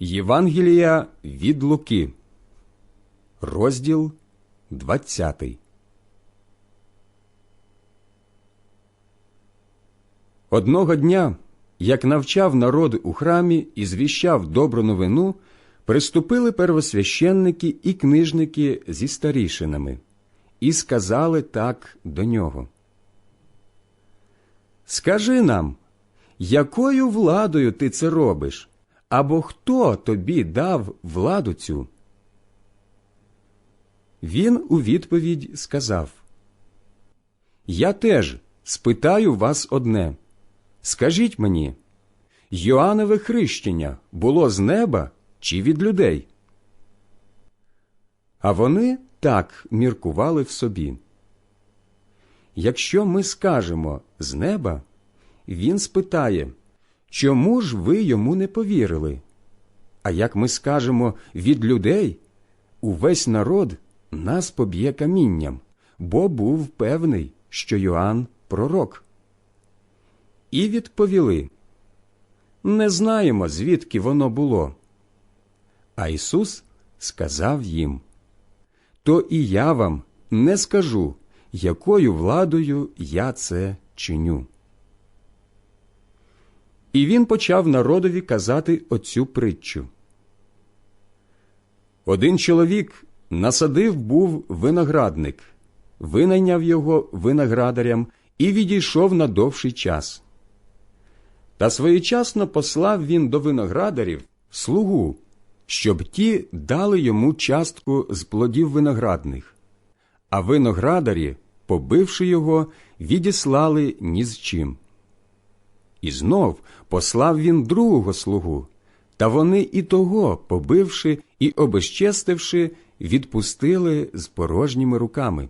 Євангелія від Луки, розділ 20. Одного дня, як навчав народ у храмі і звіщав добру новину, приступили первосвященники і книжники зі старішинами і сказали так до нього. Скажи нам, якою владою ти це робиш? Або хто тобі дав владу цю? Він у відповідь сказав Я теж спитаю вас одне. Скажіть мені, Йоаннове хрещення було з неба чи від людей? А вони так міркували в собі. Якщо ми скажемо з неба, він спитає, чому ж ви йому не повірили? А як ми скажемо від людей, увесь народ нас поб'є камінням, бо був певний, що Йоанн пророк. І відповіли Не знаємо, звідки воно було. А Ісус сказав їм То і я вам не скажу, якою владою я це чиню. І він почав народові казати оцю притчу. Один чоловік насадив був виноградник, винайняв його виноградарям і відійшов на довший час. Та своєчасно послав він до виноградарів слугу, щоб ті дали йому частку з плодів виноградних, а виноградарі, побивши його, відіслали ні з чим. І знов послав він другого слугу, та вони і того, побивши і обезчестивши, відпустили з порожніми руками.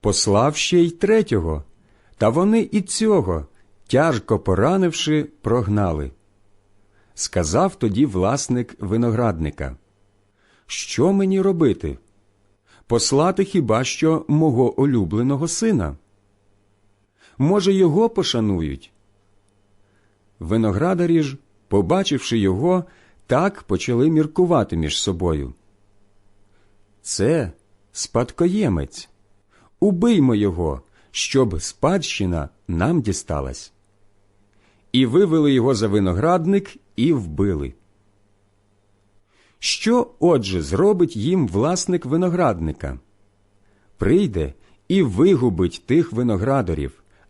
Послав ще й третього, та вони і цього, тяжко поранивши, прогнали. Сказав тоді власник виноградника Що мені робити? Послати хіба що мого улюбленого сина? Може, його пошанують? Виноградарі ж, побачивши його, так почали міркувати між собою. Це спадкоємець. Убиймо його, щоб спадщина нам дісталась. І вивели його за виноградник і вбили. Що отже зробить їм власник виноградника? Прийде і вигубить тих виноградарів,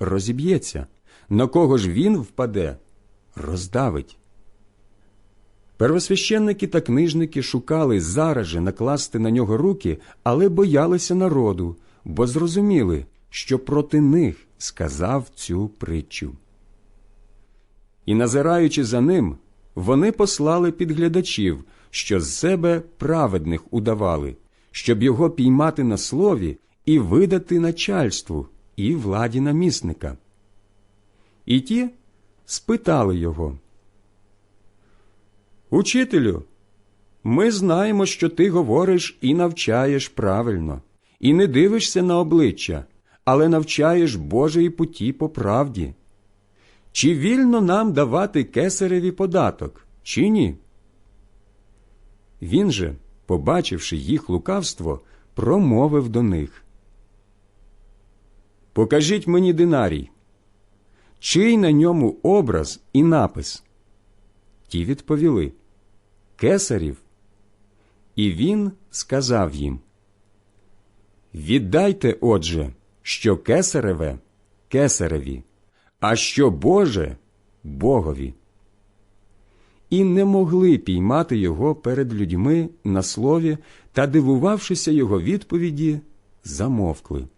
розіб'ється, на кого ж він впаде, роздавить. Первосвященники та книжники шукали зараз же накласти на нього руки, але боялися народу, бо зрозуміли, що проти них сказав цю притчу. І, назираючи за ним, вони послали підглядачів, що з себе праведних удавали, щоб його піймати на слові і видати начальству і владі намісника. І ті спитали його. Учителю, ми знаємо, що ти говориш і навчаєш правильно, і не дивишся на обличчя, але навчаєш Божої путі по правді. Чи вільно нам давати кесареві податок, чи ні? Він же, побачивши їх лукавство, промовив до них. Покажіть мені динарій, чий на ньому образ і напис? Ті відповіли Кесарів. І він сказав їм Віддайте, отже, що кесареве кесареві, а що Боже Богові. І не могли піймати його перед людьми на слові та, дивувавшися його відповіді, замовкли.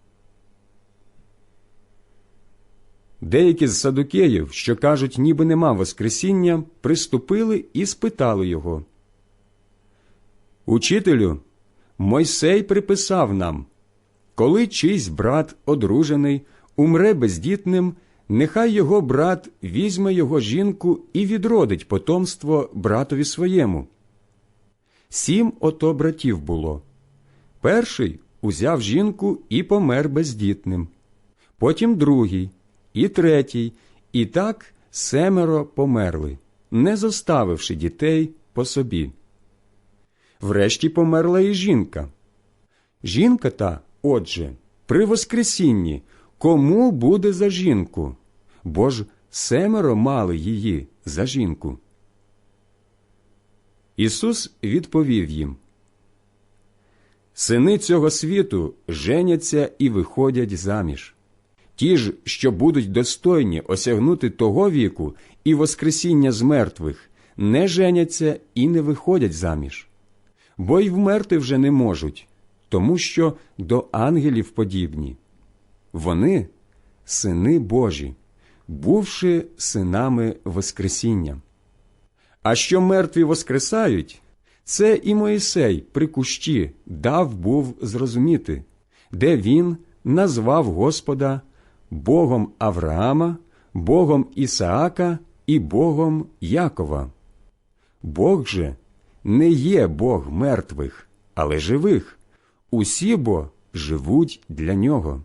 Деякі з садукеїв, що кажуть, ніби нема Воскресіння, приступили і спитали його. Учителю, Мойсей приписав нам, коли чийсь брат одружений, умре бездітним, нехай його брат візьме його жінку і відродить потомство братові своєму. Сім ото братів було. Перший узяв жінку і помер бездітним, потім другий, і третій, і так семеро померли, не зоставивши дітей по собі. Врешті померла і жінка. Жінка та, отже, при Воскресінні, кому буде за жінку? Бо ж семеро мали її за жінку. Ісус відповів їм Сини цього світу женяться і виходять заміж. Ті ж, що будуть достойні осягнути того віку і Воскресіння з мертвих, не женяться і не виходять заміж, бо й вмерти вже не можуть, тому що до ангелів подібні. Вони сини Божі, бувши синами Воскресіння. А що мертві воскресають, це і Моїсей при кущі дав був зрозуміти, де він назвав Господа Богом Авраама, Богом Ісаака і Богом Якова. Бог же не є Бог мертвих, але живих. Усі бо живуть для нього.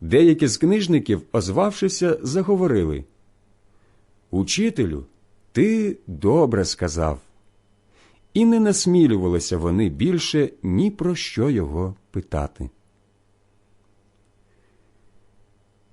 Деякі з книжників, озвавшися, заговорили Учителю, ти добре сказав. І не насмілювалися вони більше ні про що його питати.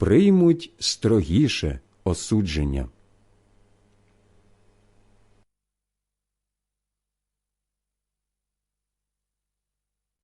приймуть строгіше осудження.